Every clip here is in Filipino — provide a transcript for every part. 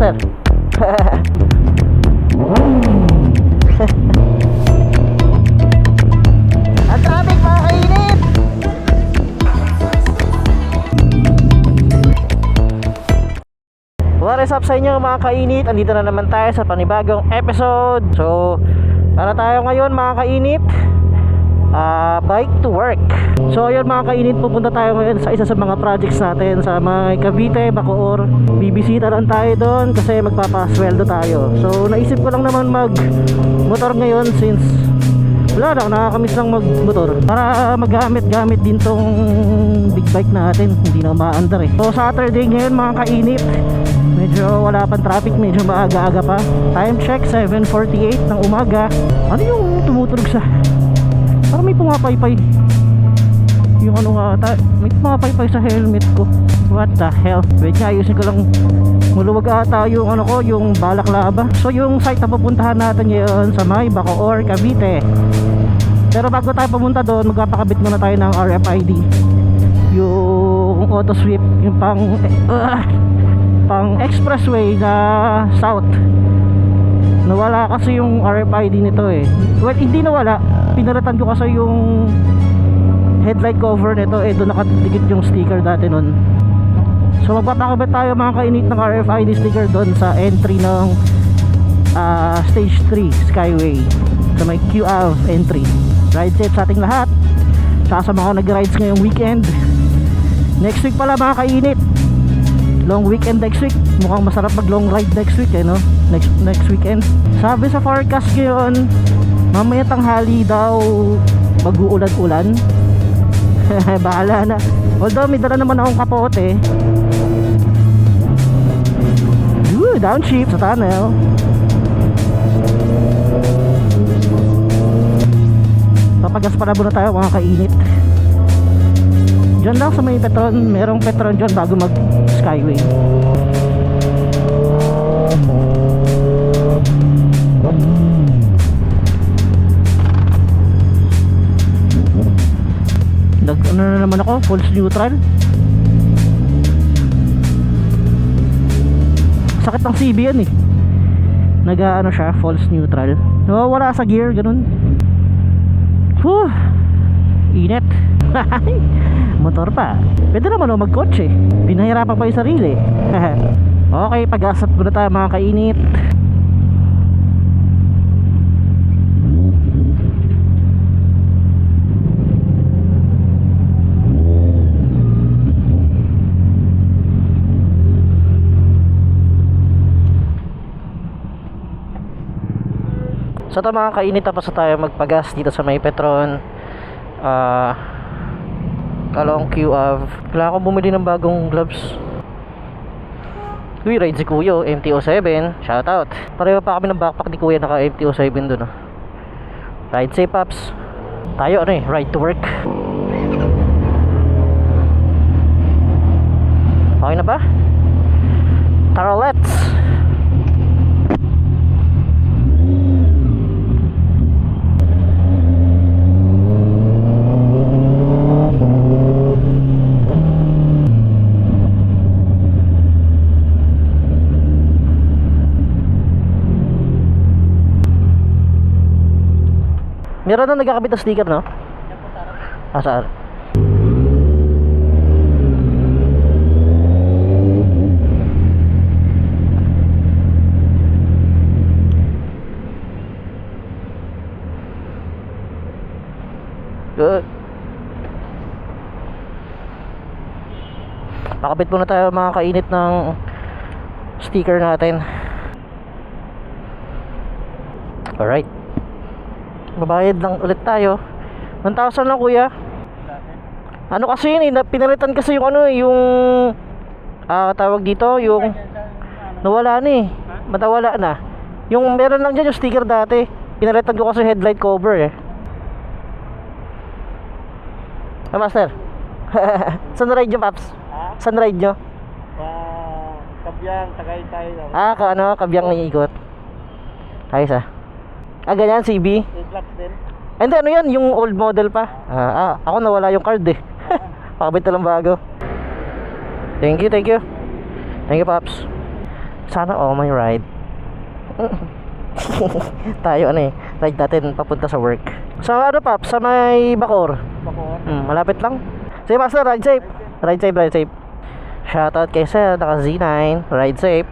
master. Ang traffic mga kainit! Up sa inyo mga kainit? Andito na naman tayo sa panibagong episode. So, ano tayo ngayon mga kainit? Ah, bike to work. So, ayun mga kainit, pupunta tayo ngayon sa isa sa mga projects natin sa may Cavite, Bacoor. Bibisita lang tayo doon kasi magpapasweldo tayo. So, naisip ko lang naman mag motor ngayon since wala na, nakakamiss lang magmotor para magamit-gamit din tong big bike natin hindi na umaandar eh so Saturday ngayon mga kainit medyo wala pang traffic medyo maaga-aga pa time check 7.48 ng umaga ano yung tumutunog sa parang may pumapaypay. Yung ano nga ta- may pumapaypay sa helmet ko. What the hell? Wait nga ayusin ko lang. Muluwag ata yung ano ko yung balaklava. So yung site na pupuntahan natin ngayon sa may Bacoor Cavite. Pero bago tayo pumunta doon magpapakabit muna tayo ng RFID yung auto sweep yung pang uh, pang expressway na south nawala kasi yung RFID nito eh. Well hindi nawala. Pinalitan ko kasi yung headlight cover nito. Eh doon nakadikit yung sticker dati nun. So magpapakabit tayo mga kainit ng RFID sticker doon sa entry ng ah, stage 3 skyway. Sa may QAV entry. Ride safe sa ating lahat. Saka sa mga nag-rides ngayong weekend. Next week pala mga kainit. Long weekend next week. Mukhang masarap mag long ride next week eh no next, next weekend. Sabi sa forecast ngayon mamaya tanghali daw mag-uulan-ulan. Bahala na. Although may dala naman akong kapote. Woo, downshift sa tunnel. Papagas pa na muna tayo mga kainit. Diyan lang sa may Petron, merong Petron dyan bago mag Skyway. Nag ano na naman ako, false neutral. Sakit ng CB yan eh. Nag ano siya, false neutral. Nawawala sa gear, ganun. Whew! Init. Motor pa. Pwede naman o magkotse. Pinahirapan pa yung sarili. okay, pag-asap muna tayo mga kainit. So ito mga kainit tapos na tayo magpagas dito sa may Petron. Ah... Kalong QAV. Kailangan ko bumili ng bagong gloves. Uy, ride si Kuya, oh, MTO7. Shoutout. Pareho pa kami ng backpack ni Kuya, naka MTO7 dun. Oh. Ride safe, Paps. Tayo, ano eh, ride to work. Okay na ba? Tara, let's! Meron na nagkakabit ng sticker, no? Ah, saan? Good. Pakabit muna tayo mga kainit ng sticker natin. Alright. Babayad lang ulit tayo. 1,000 lang kuya. Ano kasi yun eh, na- pinalitan kasi yung ano eh, yung ah tawag dito, yung nawala na eh. Matawala na. Yung meron lang dyan yung sticker dati. Pinalitan ko kasi headlight cover eh. Ah, master. Saan ride nyo, Paps? Ha? Saan ride nyo? Sa Kabyang, Tagaytay. Ah, ka, ano, kabyang iikot. Ayos ah. Ah, ganyan, CB? A-Class din. Ah, Hindi, ano yan? Yung old model pa. Ah, ah ako nawala yung card eh. Pakabit na lang bago. Thank you, thank you. Thank you, Pops. Sana all my ride. Tayo ano eh, ride natin papunta sa work. So ano pap, sa may Bacor. Bako. Hmm, malapit lang. Sige master, ride safe. Ride safe, ride safe. Shoutout kay sir, naka Z9. Ride safe.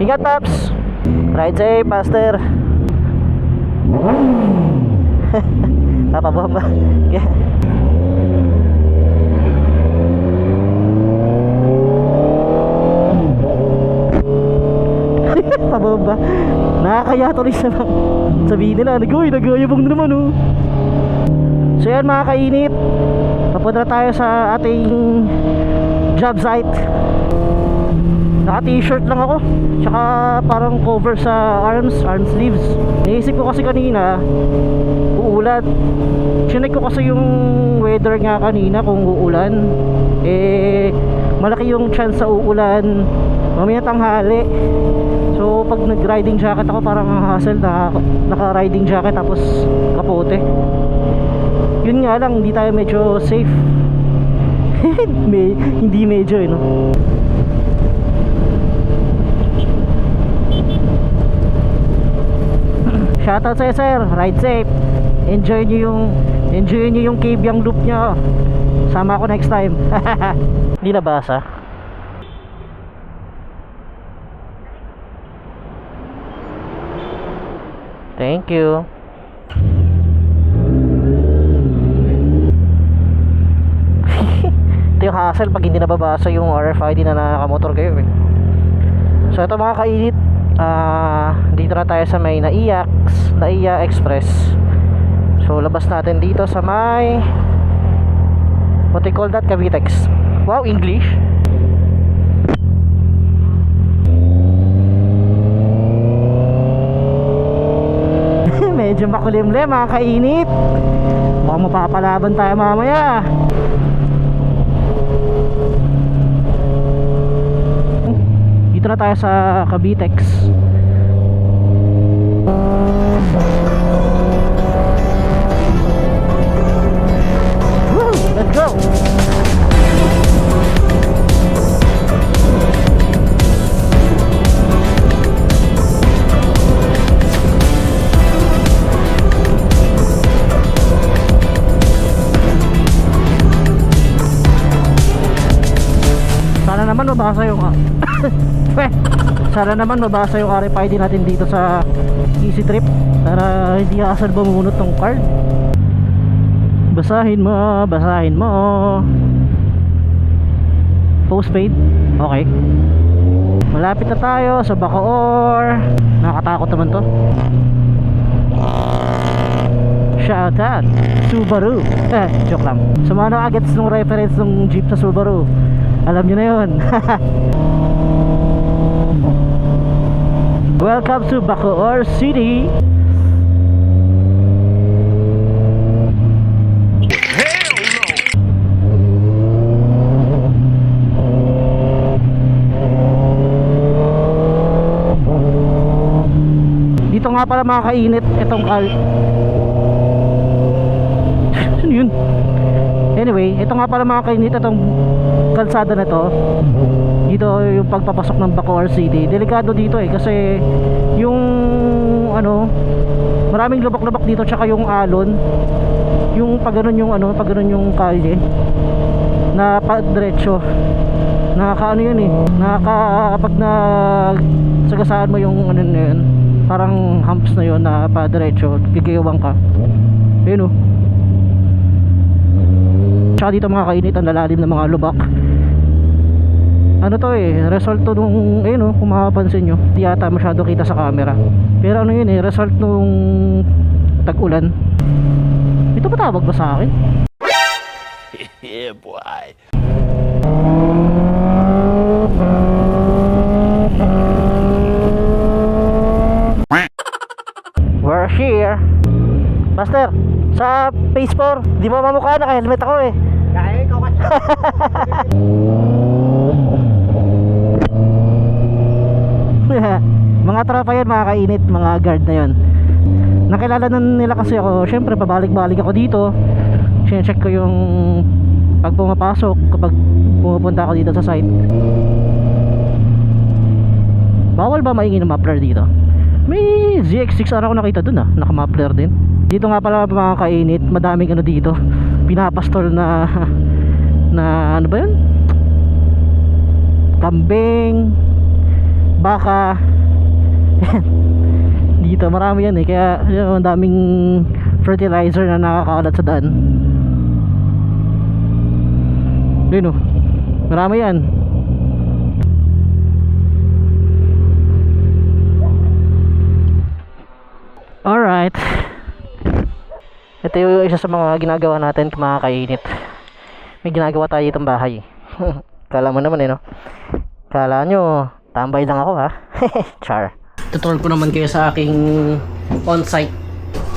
Ingat paps. Ride safe, master. Napabomba. Pabomba. Nakakaya tuloy sa sabihin nila, nag-uy, nag-ayabong na naman oh. So yan mga kainit Papunta tayo sa ating job site Naka t-shirt lang ako. Tsaka parang cover sa arms, arm sleeves. Naisip ko kasi kanina Uulan. Chinek ko kasi yung weather nga kanina kung uulan. Eh malaki yung chance sa uulan. Mamaya tanghali. So pag nag riding jacket ako parang ang hassle na naka riding jacket tapos kapote. Yun nga lang hindi tayo medyo safe. May, hindi medyo eh, no shoutout sa'yo sir. Ride safe. Enjoy nyo yung enjoy nyo yung yung loop nyo. Sama ako next time. Hindi nabasa. Thank you. Ito yung hassle pag hindi nababasa yung RFID na nakamotor kayo eh. So ito mga kainit ah Dito na tayo sa may Naiya Naiya Express. So labas natin dito sa may What they call that? Cavitex. Wow, English. Medyo makulimlim mga kainit. Baka mapapalaban tayo mamaya. Dito na tayo sa Cavitex Woo! Let's go! Sana naman mabasa yung Weh, Sana naman mabasa yung RFID natin dito sa Easy Trip para hindi asal bumunot tong card. Basahin mo, basahin mo. Postpaid. Okay. Malapit na tayo sa Bacoor. Nakakatakot naman to. Shout out Subaru Eh, joke lang Sa mga nakagets nung reference ng jeep sa Subaru Alam nyo na yun Welcome to Bacoor City nga pala mga kainit itong kal. Ano yun? Anyway, ito nga pala mga kainit itong kalsada na to. Dito yung pagpapasok ng Bacoor City. Delikado dito eh kasi yung ano maraming lubak-lubak dito tsaka yung alon. Yung pag yung ano pag yung kalye na pa diretso nakaka ano yun eh nakaka pag na sagasaan mo yung ano na yun parang humps na yun na pa diretso gigayawang ka. Yun oh. Tsaka dito mga kainit ang lalalim ng mga lubak. Ano to eh result to nung ayun oh kung makapansin nyo di yata masyado kita sa camera. Pero ano yun eh result nung tag-ulan. Ito ba tawag ba sa akin? yeah, boy. Here. Master sa phase 4 di mo mamukha naka helmet ako eh. Kaya ikaw kasi. mga tropa yan mga kainit mga guard na yon nakilala na nila kasi ako syempre pabalik-balik ako dito. Check ko yung pag pumapasok kapag pumupunta ako dito sa site. Bawal ba maingin ng muffler dito? May ZX6R ako nakita dun ah, naka-muffler din. Dito nga pala mga kainit, madaming ano dito. Pinapastol na na ano ba yun? Kambing, baka. dito marami yan eh, kaya yun, daming fertilizer na nakakalat sa daan. Yun oh, marami yan. Alright. Ito yung isa sa mga ginagawa natin kainit. May ginagawa tayo itong bahay. Kala mo naman eh no? Kala nyo, tambay lang ako ha? Char. Tuturuan ko naman kayo sa aking on-site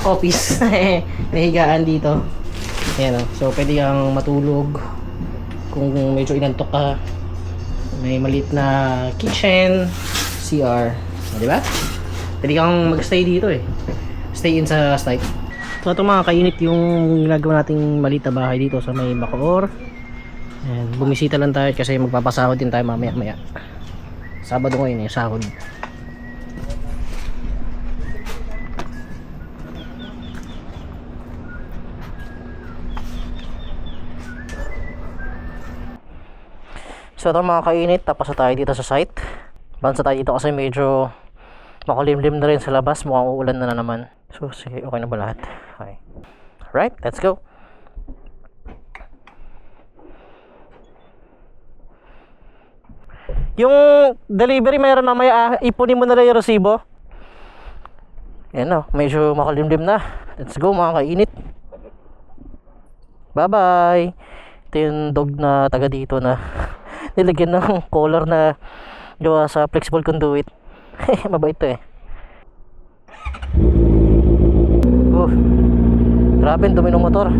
office. May higaan dito. Ayan o. So pwede kang matulog kung medyo inantok ka. May maliit na kitchen, CR. O, di ba? Pwede kang magstay dito eh. Stay in sa site. So ito mga kainit yung ginagawa nating maliit na bahay dito sa may Bacoor. And bumisita lang tayo kasi magpapasahod din tayo mamaya maya. Sabado ngayon eh, sahod. So ito mga kainit, tapos na tayo dito sa site. Bansa tayo dito kasi medyo makulimlim na rin sa labas. Mukhang uulan na, na naman. So sige, okay na ba lahat? Okay. Alright, let's go. Yung delivery mayroon mamaya, ah, ipunin mo na lang yung resibo. Yan o, medyo makulimlim na. Let's go mga kainit. Bye bye. Ito yung dog na taga dito na nilagyan ng collar na gawa sa flexible conduit. Mabait to eh. Oh, grabe, dumi ng motor.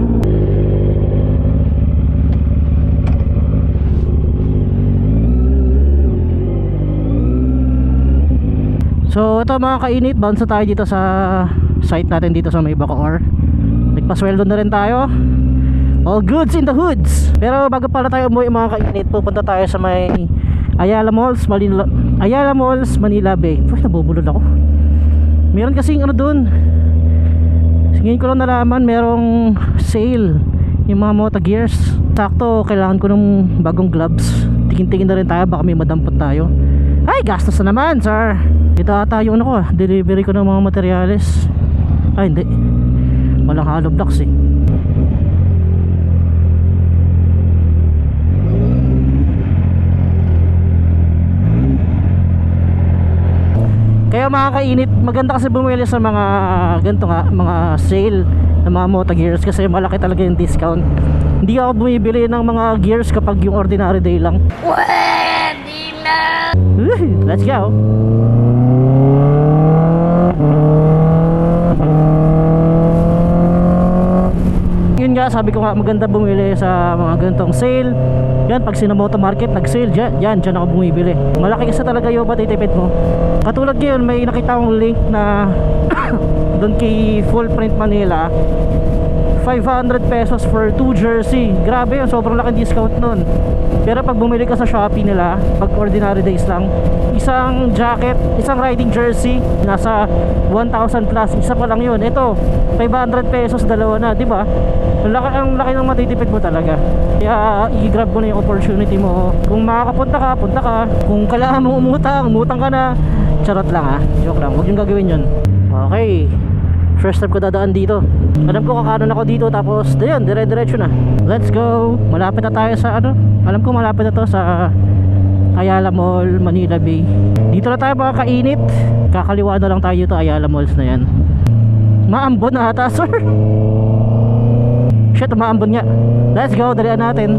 So ito mga kainit, bounce tayo dito sa site natin dito sa may Bacoor. Nagpasweldo na rin tayo. All goods in the hoods. Pero bago pala tayo umuwi mga kainit, pupunta tayo sa may Ayala Malls, Manila, Ayala Malls, Manila Bay. Uy, nabubulol ako. Meron kasing ano dun. Ngayon ko lang nalaman, merong sale yung mga Moto Gears. Sakto, kailangan ko ng bagong gloves. Tingin-tingin na rin tayo, baka may madampot tayo. Ay, gastos na naman, sir. Ito ata yung ano ko, delivery ko ng mga materyales. Ay, hindi. Walang hollow blocks eh. Kaya mga kainit, maganda kasi bumili sa mga ganito nga, mga sale ng mga Moto Gears kasi malaki talaga yung discount. Hindi ako bumibili ng mga gears kapag yung ordinary day lang. Pwede na! Let's go! Yun nga, sabi ko nga maganda bumili sa mga ganitong sale. Yan, pag sinamoto market, nag-sale dyan, yan, dyan ako bumibili. Malaki kasi talaga yung matitipid mo. Katulad ngayon, may nakita akong link na doon kay Full Print Manila. 500 pesos for 2 jersey. Grabe yun, sobrang laking discount nun. Pero pag bumili ka sa Shopee nila, pag ordinary days lang, isang jacket, isang riding jersey, nasa 1,000 plus, isa pa lang yun. Ito, 500 pesos, dalawa na, di ba? Ang laki, ang laki ng matitipid mo talaga. Kaya i-grab mo na yung opportunity mo. Kung makakapunta ka, punta ka. Kung kailangan mo umutang, umutang ka na. Charot lang ha, joke lang, huwag yung gagawin yun. Okay, first time ko dadaan dito. Alam ko kakanon ako dito tapos ayun, dire-diretso na. Let's go. Malapit na tayo sa ano? Alam ko malapit na to sa Ayala Mall, Manila Bay. Dito na tayo mga kainit. Kakaliwa na lang tayo dito Ayala Malls na yan. Maambon na ata, sir. Shit, maambon nga. Let's go, dalian natin.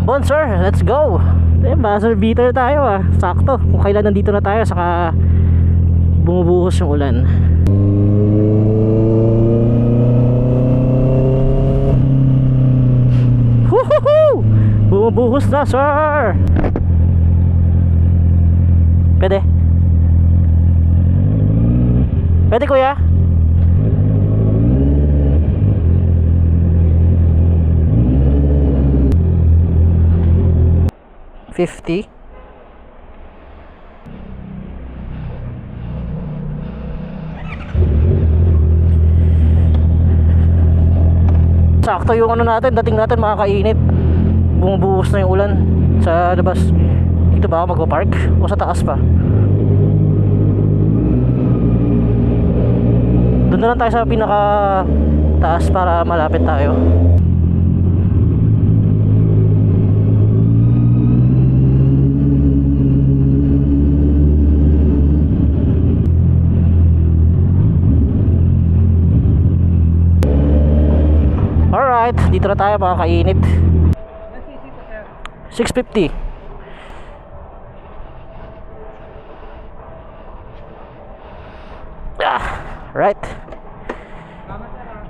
Maambon sir, let's go. Eh, buzzer beater tayo ah. Sakto, kung kailan nandito na tayo Saka bumubuhos yung ulan. Woohoo! Bumubuhos na sir! Pwede? Pwede kuya? Fifty. Sakto yung ano natin, dating natin makakainit. Bumubuhos na yung ulan sa labas. Dito ba ako magpa-park? O sa taas pa? Doon na lang tayo sa pinaka taas para malapit tayo. Dito na tayo mga kainit. 650. Ah, right.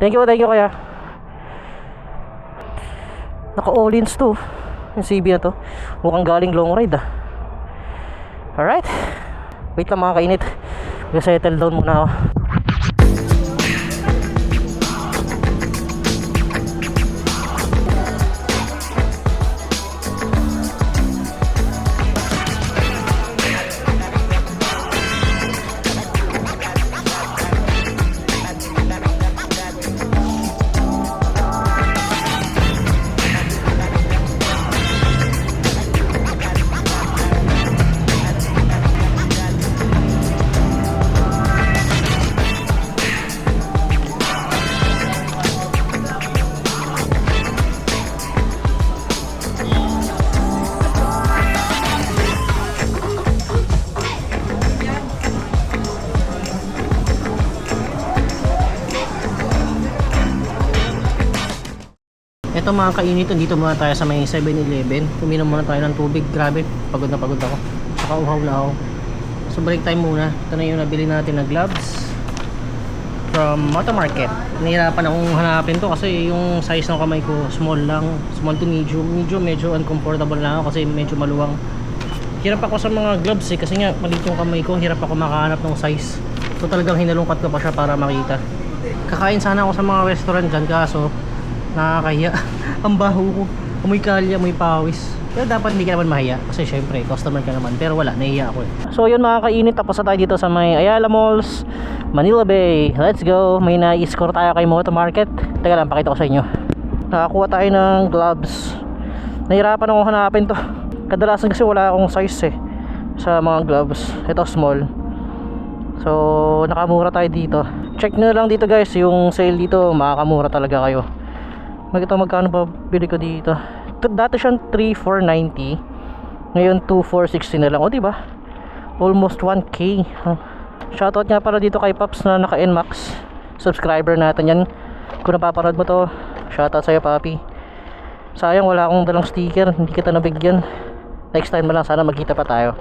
Thank you, thank you kaya. Naka all-ins to. Yung CB na to. Mukhang galing long ride ah. Alright. Wait lang mga kainit. Mag-settle down muna ako. Mga kainit, dito muna tayo sa may 7-Eleven. Kuminom muna tayo ng tubig. Grabe, pagod na pagod ako. Saka uhaw na ako. So break time muna. Ito na yung nabili natin na gloves from Moto Market. Nahirapan akong hanapin to kasi yung size ng kamay ko small lang. Small to medium. Medium medyo uncomfortable na ako kasi medyo maluwang. Hirap ako sa mga gloves eh kasi nga maliit yung kamay ko. Hirap ako makahanap ng size. So talagang hinalungkat ko pa siya para makita. Kakain sana ako sa mga restaurant dyan kaso nakakahiya ang baho ko. Amoy kalya, amoy pawis. Pero dapat hindi ka naman mahiya. Kasi syempre customer ka naman. Pero wala, nahiya ako eh. So yun mga kainit tapos na tayo dito sa may Ayala Malls Manila Bay. Let's go. May na-score tayo kay Moto Market. Teka lang pakita ko sa inyo. Nakakuha tayo ng gloves. Nahirapan akong hanapin to. Kadalasan kasi wala akong size eh sa mga gloves. Ito small. So nakamura tayo dito. Check nyo lang dito guys yung sale dito. Makakamura talaga kayo Magkita magkano ba bili ko dito? Dati siyang 3,490. Ngayon 2,460 na lang. O di ba? Almost 1k. Huh. Shoutout nga para dito kay Paps na naka NMAX. Subscriber natin yan. Kung napapanood mo to, shoutout sa'yo papi. Sayang wala akong dalang sticker. Hindi kita nabigyan. Next time na lang sana magkita pa tayo.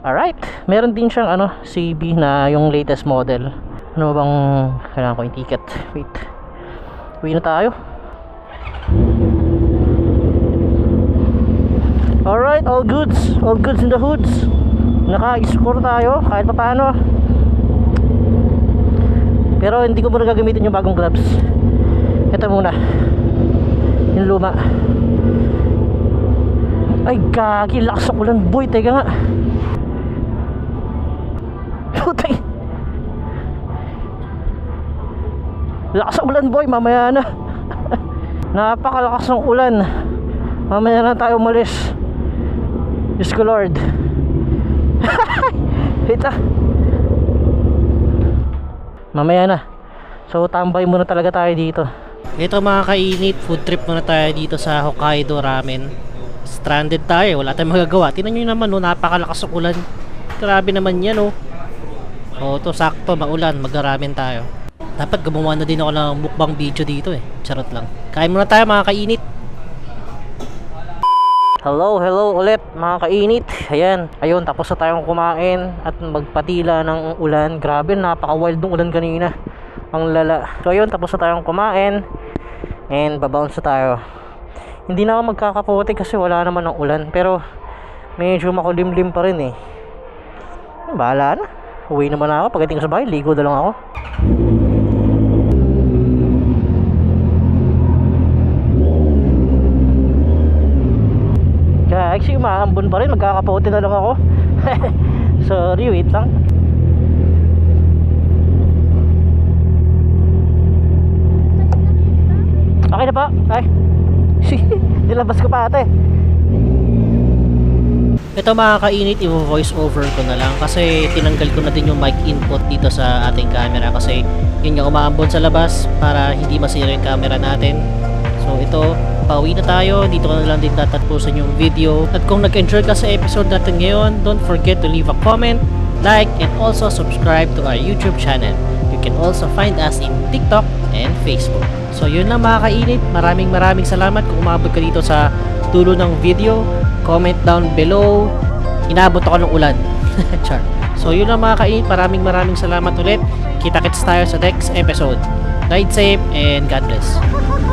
Alright. Meron din siyang ano, CB na yung latest model. Ano bang kailangan ko yung ticket? Wait. Uwi na tayo. Alright, all goods. All goods in the hoods. Naka-score tayo kahit pa paano. Pero hindi ko muna gagamitin yung bagong gloves. Ito muna. Yung luma. Ay, gagi. Lakas ng ulan, boy. Teka nga. Putay. Lakas ng ulan, boy. Mamaya na. Napakalakas ng ulan. Mamaya na tayo umalis. Diyos ko Lord. Ito. Mamaya na. So tambay muna talaga tayo dito. Ito mga kainit, food trip muna tayo dito sa Hokkaido Ramen. Stranded tayo, wala tayong magagawa. Tingnan nyo naman, no, napakalakas ng ulan. Grabe naman yan, oh. Oh, to sakto, maulan, mag-ramen tayo. Dapat gumawa na din ako ng mukbang video dito eh. Charot lang. Kain muna tayo mga kainit. Hello, hello ulit mga kainit. Ayan, ayun, tapos na tayong kumain at magpatila ng ulan. Grabe, napaka-wild ng ulan kanina. Ang lala. So ayun, tapos na tayong kumain. And babounce na tayo. Hindi na ako magkakapote kasi wala naman ng ulan. Pero medyo makulimlim pa rin eh. Bahala na. Uwi naman ako. Pagdating ko sa bahay, ligo na lang ako. Actually umaambon pa rin. Magkakapote na lang ako. Sorry, wait lang. Okay na po. Ay. Nilabas ko pa ate. Ito mga kainit, i-voice over ko na lang kasi tinanggal ko na din yung mic input dito sa ating camera kasi yun nga umaambon sa labas para hindi masira yung camera natin. So ito, pauwi na tayo. Dito ko na lang din tatagpusan yung video. At kung nag-enjoy ka sa episode natin ngayon, don't forget to leave a comment, like, and also subscribe to our YouTube channel. You can also find us in TikTok and Facebook. So yun lang mga kainit. Maraming maraming salamat kung umabot ka dito sa dulo ng video. Comment down below. Inabot ako ng ulan. Char. So yun lang mga kainit. Maraming maraming salamat ulit. Kita-kits tayo sa next episode. Ride safe and God bless.